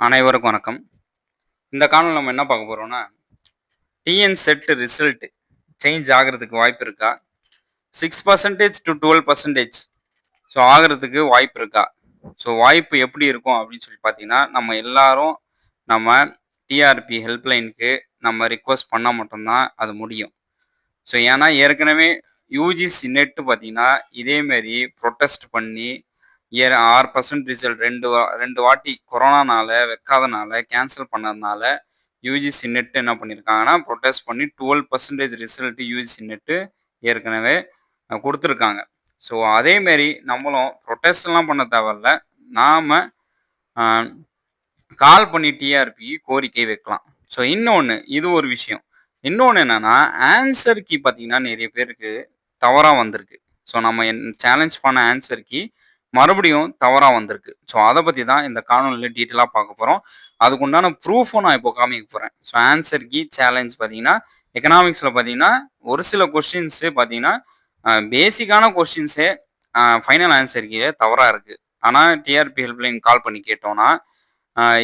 அனைவருக்கும் வணக்கம். இந்த காலம் நம்ம என்ன பார்க்க போகிறோம்னா டிஎன் செட் ரிசல்ட் சேஞ்ச் ஆகிறதுக்கு வாய்ப்பு இருக்கா? Six percentage to twelve percentage so ஆகிறதுக்கு வாய்ப்பு இருக்கா? ஸோ வாய்ப்பு எப்படி இருக்கும் அப்படின்னு சொல்லி பார்த்தீங்கன்னா நம்ம எல்லாரும் நம்ம டிஆர்பி ஹெல்ப்லைனுக்கு நம்ம ரிக்வஸ்ட் பண்ணால் மட்டும்தான் அது முடியும். ஸோ ஏன்னா ஏற்கனவே யூஜிசி நெட்டு பார்த்தீங்கன்னா இதேமாரி ப்ரொட்டஸ்ட் பண்ணி இயர் ஆறு பர்சன்ட் ரிசல்ட் ரெண்டு வா ரெண்டு வாட்டி கொரோனானால வைக்காதனால கேன்சல் பண்ணதுனால யூஜிசி நெட் என்ன பண்ணியிருக்காங்கன்னா ப்ரொட்டஸ்ட் பண்ணி twelve percentage result UGC NET ஏற்கனவே கொடுத்துருக்காங்க. ஸோ அதேமாரி நம்மளும் ப்ரொட்டஸ்ட்லாம் பண்ண தேவையில்ல. நாம் கால் பண்ணி டிஆர்பி கோரிக்கை வைக்கலாம். ஸோ இன்னொன்று இது ஒரு விஷயம். இன்னொன்று என்னென்னா ஆன்சர் கீ பார்த்தீங்கன்னா நிறைய பேருக்கு தவறாக வந்திருக்கு. ஸோ நம்ம சேலஞ்ச் பண்ண ஆன்சர் கீ மறுபடியும் தவறாக வந்திருக்கு. ஸோ அதை பற்றி தான் இந்த காணொலியில் டீட்டெயிலாக பார்க்க போகிறோம் அதுக்குண்டான ப்ரூஃபும் நான் இப்போ காமிக்க போகிறேன் ஸோ ஆன்சர் கீ சேலஞ்ச் பார்த்தீங்கன்னா எக்கனாமிக்ஸில் பார்த்தீங்கன்னா ஒரு சில கொஸ்டின்ஸு பார்த்தீங்கன்னா பேசிக்கான கொஸ்டின்ஸே ஃபைனல் ஆன்சர் கீழே தவறாக இருக்குது ஆனால் டிஆர்பி ஹெல்ப்லைன் கால் பண்ணி கேட்டோம்னா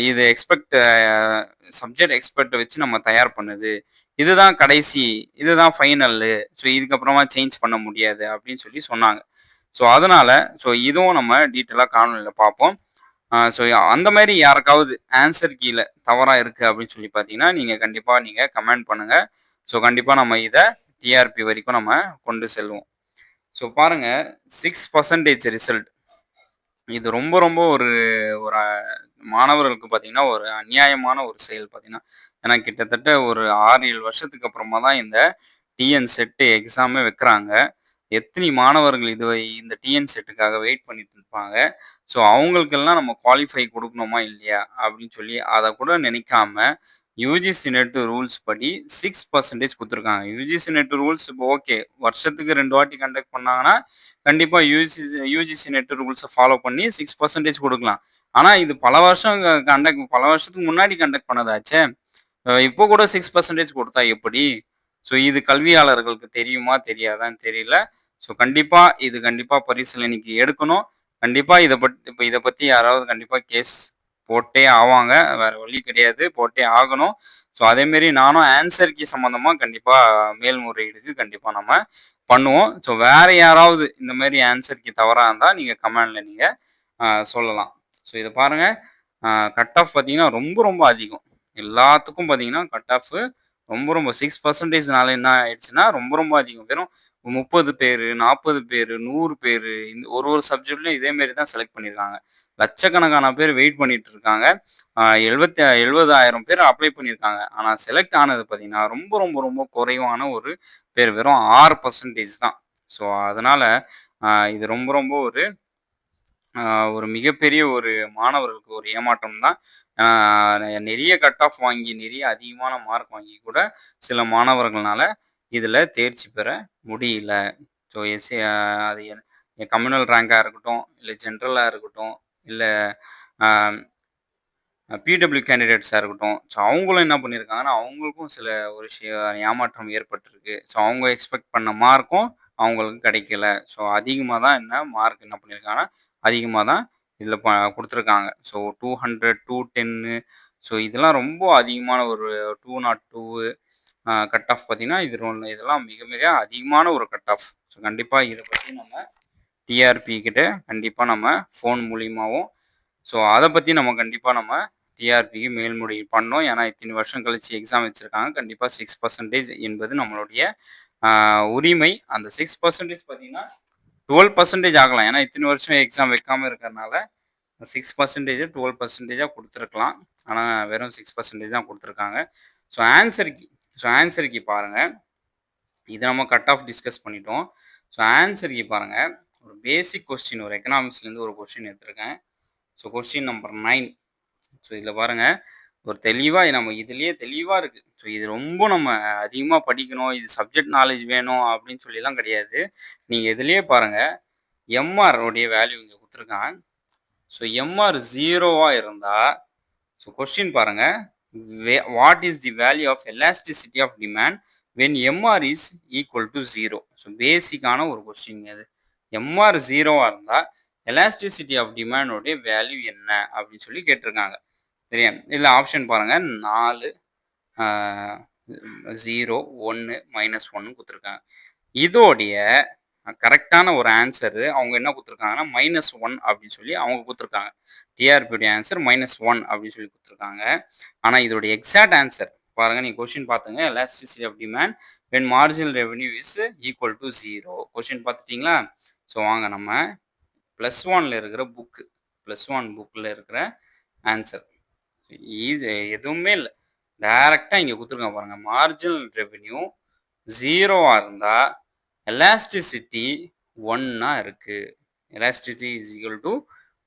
இது எக்ஸ்பெக்ட் சப்ஜெக்ட் எக்ஸ்பெக்ட் வச்சு நம்ம தயார் பண்ணுது. இதுதான் கடைசி இதுதான் ஃபைனல்லு ஸோ இதுக்கப்புறமா சேஞ்ச் பண்ண முடியாது அப்படின்னு சொல்லி சொன்னாங்க. ஸோ அதனால் ஸோ இதுவும் நம்ம டீட்டெயிலாக காணொலியில் பார்ப்போம். ஸோ அந்த மாதிரி யாருக்காவது ஆன்சர் கீழே தவறாக இருக்குது அப்படின்னு சொல்லி பார்த்தீங்கன்னா நீங்கள் கண்டிப்பாக நீங்கள் கமெண்ட் பண்ணுங்கள் ஸோ கண்டிப்பாக நம்ம இதை டிஆர்பி வரைக்கும் நம்ம கொண்டு செல்வோம். ஸோ பாருங்கள் சிக்ஸ் பர்சன்டேஜ் ரிசல்ட் இது ரொம்ப ரொம்ப ஒரு ஒரு மாணவர்களுக்கு பார்த்தீங்கன்னா ஒரு அநியாயமான ஒரு செயல் பார்த்தீங்கன்னா. ஏன்னா கிட்டத்தட்ட ஒரு ஆறு ஏழு வருஷத்துக்கு அப்புறமா தான் இந்த டிஎன் செட்டு எக்ஸாமே வைக்கிறாங்க. எத்தனை மாணவர்கள் இது இந்த டிஎன் செட்டுக்காக வெயிட் பண்ணிட்டு இருப்பாங்க? ஸோ அவங்களுக்கெல்லாம் நம்ம குவாலிஃபை கொடுக்கணுமா இல்லையா? அப்படின்னு சொல்லி அதை கூட நினைக்காம யூஜிசி நெட் ரூல்ஸ் படி சிக்ஸ் பர்சன்டேஜ் கொடுத்துருக்காங்க. யூஜிசி நெட் ரூல்ஸ் இப்போ ஓகே வருஷத்துக்கு ரெண்டு வாட்டி கண்டக்ட் பண்ணாங்கன்னா கண்டிப்பாக யூஜிசி யூஜிசி நெட் ரூல்ஸை ஃபாலோ பண்ணி சிக்ஸ் பர்சன்டேஜ் கொடுக்கலாம். ஆனால் இது பல வருஷம் கண்டக்ட் பல வருஷத்துக்கு முன்னாடி கண்டக்ட் பண்ணதாச்சே. இப்போ கூட சிக்ஸ் பர்சன்டேஜ் கொடுத்தா எப்படி? ஸோ இது கல்வியாளர்களுக்கு தெரியுமா தெரியாதான்னு தெரியல. ஸோ கண்டிப்பாக இது கண்டிப்பாக பரிசீலனைக்கு எடுக்கணும். கண்டிப்பாக இதை பற்றி இப்போ இதை பற்றி யாராவது கண்டிப்பாக கேஸ் போட்டே ஆவாங்க. வேற வழி கிடையாது. போட்டே ஆகணும். ஸோ அதேமாரி நானும் ஆன்சருக்கு சம்மந்தமாக கண்டிப்பாக மேல்முறையீடுக்கு கண்டிப்பாக நம்ம பண்ணுவோம். ஸோ வேற யாராவது இந்த மாதிரி ஆன்சருக்கு தவறாக இருந்தால் நீங்கள் கமெண்டில் நீங்கள் சொல்லலாம். ஸோ இதை பாருங்கள் கட் ஆஃப் பார்த்தீங்கன்னா ரொம்ப ரொம்ப அதிகம். எல்லாத்துக்கும் பார்த்தீங்கன்னா கட் ஆஃப் ரொம்ப ரொம்ப. சிக்ஸ் பர்சன்டேஜ்னால என்ன ஆயிடுச்சுன்னா ரொம்ப ரொம்ப அதிகம். வெறும் முப்பது பேர் நாற்பது பேர் நூறு பேர் இந்த ஒரு ஒரு சப்ஜெக்ட்லையும் இதே மாதிரி தான் செலக்ட் பண்ணியிருக்காங்க லட்சக்கணக்கான பேர் வெயிட் பண்ணிட்டு இருக்காங்க. எழுபத்தி எழுபதாயிரம் பேர் அப்ளை பண்ணியிருக்காங்க ஆனால் செலக்ட் ஆனது பார்த்தீங்கன்னா ரொம்ப ரொம்ப ரொம்ப குறைவான ஒரு பேர் வெறும் ஆறு பர்சன்டேஜ் தான். ஸோ அதனால் இது ரொம்ப ரொம்ப ஒரு ஒரு மிகப்பெரிய ஒரு மாணவர்களுக்கு ஒரு ஏமாற்றம் தான். நிறைய கட் ஆஃப் வாங்கி நிறைய அதிகமான மார்க் வாங்கி கூட சில மாணவர்களால இதில் தேர்ச்சி பெற முடியல. ஸோ எஸ்சி அது கம்யூனல் ரேங்காக இருக்கட்டும் இல்லை ஜென்ரலாக இருக்கட்டும் இல்லை பிடபிள்யூ கேண்டிடேட்ஸாக இருக்கட்டும் ஸோ அவங்களும் என்ன பண்ணியிருக்காங்கன்னா அவங்களுக்கும் சில ஒரு ஏமாற்றம் ஏற்பட்டிருக்கு. ஸோ அவங்க எக்ஸ்பெக்ட் பண்ண மார்க்கும் அவங்களுக்கு கிடைக்கல. ஸோ அதிகமாக தான் என்ன மார்க் என்ன பண்ணியிருக்காங்கன்னா அதிகமாக தான் இதில் ப கொடுத்துருக்காங்க. ஸோ டூ ஹண்ட்ரட் டூ டென்னு ஸோ இதெல்லாம் ரொம்ப அதிகமான ஒரு two naught two cut off பார்த்தீங்கன்னா இது இதெல்லாம் மிக மிக அதிகமான ஒரு கட் ஆஃப் ஸோ கண்டிப்பாக இதை பற்றி நம்ம டிஆர்பி கிட்ட கண்டிப்பாக நம்ம ஃபோன் மூலியமாகவும் ஸோ அதை பற்றி நம்ம கண்டிப்பாக நம்ம டிஆர்பிக்கு மேல்முறையீடு பண்ணோம். ஏன்னா இத்தனை வருஷம் கழிச்சு எக்ஸாம் வச்சுருக்காங்க. கண்டிப்பாக சிக்ஸ் பர்சன்டேஜ் என்பது நம்மளுடைய உரிமை. அந்த சிக்ஸ் பர்சன்டேஜ் பார்த்தீங்கன்னா டுவெல் பர்சன்டேஜ் ஆகலாம். ஏன்னா இத்தனை வருஷம் எக்ஸாம் வைக்காமல் இருக்கிறனால சிக்ஸ் பர்சன்டேஜ் டுவெல் பர்சன்டேஜாக கொடுத்துருக்கலாம். ஆனால் வெறும் சிக்ஸ் பர்சன்டேஜ் தான் கொடுத்துருக்காங்க. ஸோ ஆன்சர் ஸோ ஆன்சர் பாருங்கள் இது நம்ம கட் ஆஃப் டிஸ்கஸ் பண்ணிட்டோம். ஸோ ஆன்சர் பாருங்கள் ஒரு பேசிக் கொஸ்டின் ஒரு எக்கனாமிக்ஸ்லேருந்து ஒரு கொஸ்டின் எடுத்திருக்கேன். So question number nine so இதில் பாருங்கள் ஒரு தெளிவாக நம்ம இதுலேயே தெளிவாக இருக்குது ஸோ இது ரொம்ப நம்ம அதிகமாக படிக்கணும். இது சப்ஜெக்ட் நாலேஜ் வேணும் அப்படின்னு சொல்லிலாம் கிடையாது. நீங்கள் இதுலேயே பாருங்கள் எம்ஆர் உடைய வேல்யூ இங்கே கொடுத்துருக்கான். ஸோ எம்ஆர் ஜீரோவாக இருந்தால் ஸோ கொஸ்டின் பாருங்கள் what is the value of elasticity of demand when MR is equal to zero so பேசிக்கான ஒரு கொஸ்டின் அது எம்ஆர் ஜீரோவாக இருந்தால் எலாஸ்டிசிட்டி ஆஃப் டிமாண்டோடைய வேல்யூ என்ன அப்படின்னு சொல்லி கேட்டிருக்காங்க. சரியா? இல்லை ஆப்ஷன் பாருங்கள் நாலு ஜீரோ ஒன்று மைனஸ் ஒன்று கொடுத்துருக்காங்க. இதோடைய கரெக்டான ஒரு ஆன்சரு அவங்க என்ன கொடுத்துருக்காங்கன்னா மைனஸ் ஒன் அப்படின்னு சொல்லி அவங்க கொடுத்துருக்காங்க. டிஆர்பியுடைய ஆன்சர் மைனஸ் ஒன் அப்படின்னு சொல்லி கொடுத்துருக்காங்க. ஆனால் இதோடைய எக்ஸாக்ட் ஆன்சர் பாருங்கள் நீங்கள் கொஷின் பார்த்துங்க elasticity of demand when marginal revenue is equal to zero question பார்த்துட்டிங்களா so வாங்க நம்ம ப்ளஸ் ஒனில் இருக்கிற புக்கு ப்ளஸ் ஒன் புக்கில் இருக்கிற ஆன்சர் ஈஸி எதுவுமே இல்லை. டைரெக்டாக இங்கே கொடுத்துருக்கேன் பாருங்கள் மார்ஜினல் ரெவென்யூ ஜீரோவாக இருந்தால் எலாஸ்டிசிட்டி ஒன்னா இருக்குது elasticity is equal to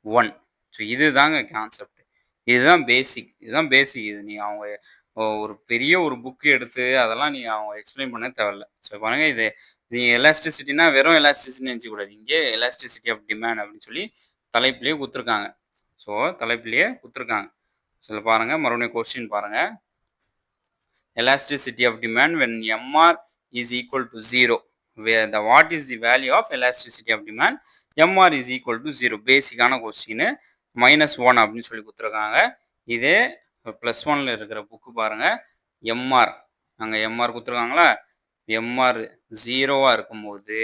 one so இதுதாங்க கான்செப்ட் இதுதான் பேசிக் இதுதான் பேசிக் இது. நீ அவங்க ஒரு பெரிய ஒரு புக்கு எடுத்து அதெல்லாம் நீ அவங்க எக்ஸ்பிளைன் பண்ண தேவையில்ல. ஸோ பாருங்க இது நீ எலாஸ்டிசிட்டினா வெறும் எலாஸ்டிசிட்டி நினச்சிக்கூடாது. இங்கே எலாஸ்டிசிட்டி ஆஃப் டிமாண்ட் அப்படின்னு சொல்லி தலைப்புலேயே கொடுத்துருக்காங்க. ஸோ தலைப்புலேயே கொடுத்துருக்காங்க. சில பாருங்கள் மறுபடியும் கொஸ்டின் பாருங்கள் elasticity of demand when MR is equal to 0 where the what is the value of elasticity of demand? MR is equal to zero பேசிக்கான கொஸ்டின் மைனஸ் ஒன் அப்படின்னு சொல்லி கொடுத்துருக்காங்க. இதே ப்ளஸ் ஒன்ல இருக்கிற புக்கு பாருங்க. எம்ஆர் அங்கே எம்ஆர் கொடுத்துருக்காங்களா? எம்ஆர் ஜீரோவாக இருக்கும்போது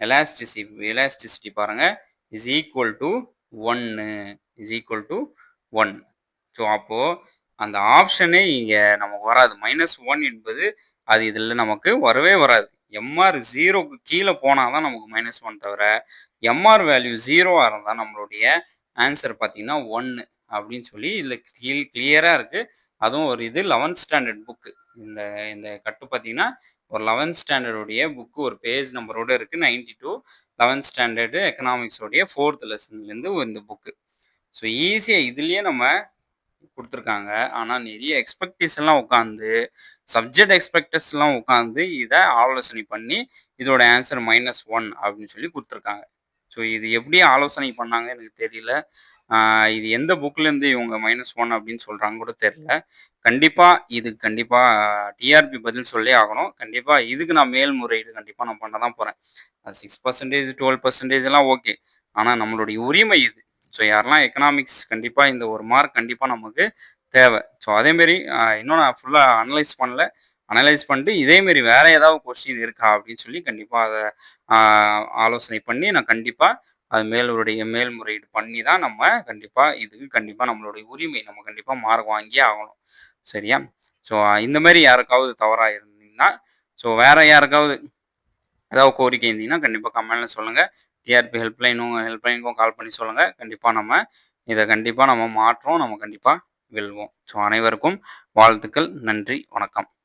எலாஸ்டிசி எலாஸ்டிசிட்டி பாருங்க. இஸ் ஈக்குவல் டு ஒன்று is equal to one so அப்போது அந்த ஆப்ஷனே இங்கே நமக்கு வராது. மைனஸ் ஒன் என்பது அது இதில் நமக்கு வரவே வராது. எம்ஆர் ஜீரோக்கு கீழே போனால் தான் நமக்கு மைனஸ் ஒன் தவிர எம்ஆர் வேல்யூ ஜீரோவாக இருந்தால் நம்மளுடைய ஆன்சர் பார்த்தீங்கன்னா ஒன்று அப்படின்னு சொல்லி இதில் கீழ் கிளியராக இருக்குது அதுவும் ஒரு இது லெவன்த் ஸ்டாண்டர்ட் புக்கு இந்த இந்த கட்டு பார்த்தீங்கன்னா ஒரு லெவன்த் ஸ்டாண்டர்டுடைய புக்கு ஒரு பேஜ் நம்பரோடு இருக்குது நைன்டி டூ லெவன்த் ஸ்டாண்டர்டு எக்கனாமிக்ஸோடைய ஃபோர்த் லெசன்லேருந்து இந்த புக்கு ஸோ ஈஸியாக இதுலேயே நம்ம கொடுத்துருக்காங்க. ஆனால் நிறைய எக்ஸ்பெக்டேஷன்லாம் உட்காந்து சப்ஜெக்ட் எக்ஸ்பெக்டர்ஸ்லாம் உட்காந்து இதை ஆலோசனை பண்ணி இதோட ஆன்சர் மைனஸ் ஒன் அப்படின்னு சொல்லி கொடுத்துருக்காங்க. ஸோ இது எப்படி ஆலோசனை பண்ணாங்க எனக்கு தெரியல. இது எந்த புக்லேருந்து இவங்க மைனஸ் ஒன் அப்படின்னு சொல்கிறாங்க கூட தெரியல. கண்டிப்பாக இது கண்டிப்பாக டிஆர்பி பதில் சொல்லி ஆகணும். கண்டிப்பாக இதுக்கு நான் மேல்முறையீடு கண்டிப்பாக நான் பண்ண தான் போகிறேன் சிக்ஸ் பர்சன்டேஜ் டுவெல் பர்சன்டேஜ் எல்லாம் ஓகே ஆனால் நம்மளுடைய உரிமை இது. ஸோ யாரெல்லாம் எக்கனாமிக்ஸ் கண்டிப்பாக இந்த ஒரு மார்க் கண்டிப்பாக நமக்கு தேவை. ஸோ அதேமாரி இன்னும் நான் ஃபுல்லாக அனலைஸ் பண்ணல. அனலைஸ் பண்ணிட்டு இதேமாரி வேறு ஏதாவது கொஸ்டின் இருக்கா அப்படின்னு சொல்லி கண்டிப்பாக அதை ஆலோசனை பண்ணி நான் கண்டிப்பாக அது மேலுடைய மேல்முறையீடு பண்ணி தான் நம்ம கண்டிப்பாக இதுக்கு கண்டிப்பாக நம்மளுடைய உரிமை நம்ம கண்டிப்பாக மார்க் வாங்கியே ஆகணும். சரியா? ஸோ இந்த மாதிரி யாருக்காவது தவறாக இருந்தீங்கன்னா ஸோ வேறு யாருக்காவது ஏதாவது கோரிக்கை இருந்தீங்கன்னா கண்டிப்பாக கமெண்ட்ல சொல்லுங்கள் டிஆர்பி ஹெல்ப்லைனும் ஹெல்ப்லைனுக்கும் கால் பண்ணி சொல்லுங்கள் கண்டிப்பாக நம்ம இதை கண்டிப்பாக நம்ம மாற்றோம் நம்ம கண்டிப்பாக வெல்வோம். ஸோ அனைவருக்கும் வாழ்த்துக்கள். நன்றி. வணக்கம்.